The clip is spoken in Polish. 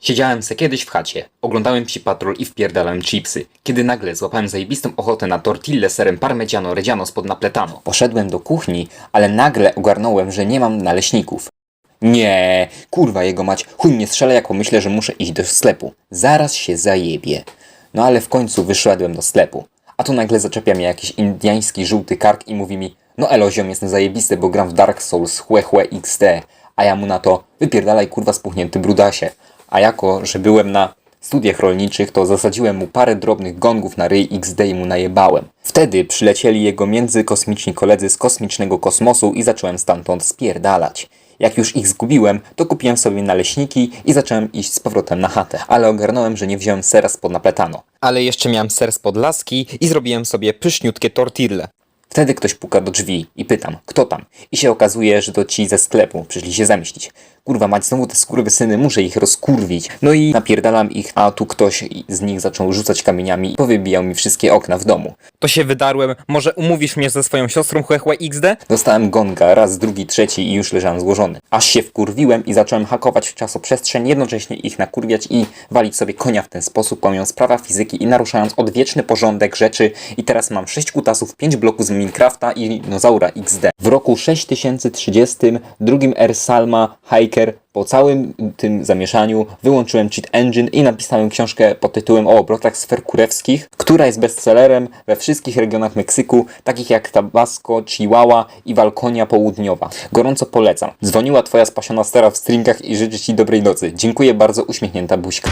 Siedziałem se kiedyś w chacie, oglądałem Psi Patrol i wpierdalałem chipsy, kiedy nagle złapałem zajebistą ochotę na tortille serem parmigiano reggiano spod napletano. Poszedłem do kuchni, ale nagle ogarnąłem, że nie mam naleśników. Nie, kurwa jego mać, chuj mnie strzela jak pomyślę, że muszę iść do sklepu. Zaraz się zajebie. No ale w końcu wyszedłem do sklepu. A tu nagle zaczepia mnie jakiś indiański żółty kark i mówi mi No elo ziom, jestem zajebisty, bo gram w Dark Souls, chłe chłe XT. A ja mu na to, wypierdalaj kurwa spuchnięty brudasie. A jako, że byłem na studiach rolniczych, to zasadziłem mu parę drobnych gongów na ryj XD i mu najebałem. Wtedy przylecieli jego międzykosmiczni koledzy z kosmicznego kosmosu i zacząłem stamtąd spierdalać. Jak już ich zgubiłem, to kupiłem sobie naleśniki i zacząłem iść z powrotem na chatę, ale ogarnąłem, że nie wziąłem sera spod napletano. Ale jeszcze miałem ser spod laski i zrobiłem sobie pyszniutkie tortille. Wtedy ktoś puka do drzwi i pytam, kto tam? I się okazuje, że to ci ze sklepu, przyszli się zamieścić. Kurwa mać, znowu te skurwysyny, muszę ich rozkurwić. No i napierdalam ich, a tu ktoś z nich zaczął rzucać kamieniami i powybijał mi wszystkie okna w domu. To się wydarłem. Może umówisz mnie ze swoją siostrą Chłechłe XD? Dostałem gonga, raz, drugi, trzeci i już leżałem złożony. Aż się wkurwiłem i zacząłem hakować w czasoprzestrzeń, jednocześnie ich nakurwiać i walić sobie konia w ten sposób, łamiąc prawa fizyki i naruszając odwieczny porządek rzeczy. I teraz mam 6 kutasów, 5 bloków z Minecrafta i dinozaura XD. W roku 6030 drugim R Salma Hiker po całym tym zamieszaniu wyłączyłem Cheat Engine i napisałem książkę pod tytułem o obrotach sfer kurewskich, która jest bestsellerem we wszystkich regionach Meksyku, takich jak Tabasco, Chihuahua i Walkonia Południowa. Gorąco polecam. Dzwoniła twoja spasiona stara w stringach i życzę ci dobrej nocy. Dziękuję bardzo, uśmiechnięta buźka.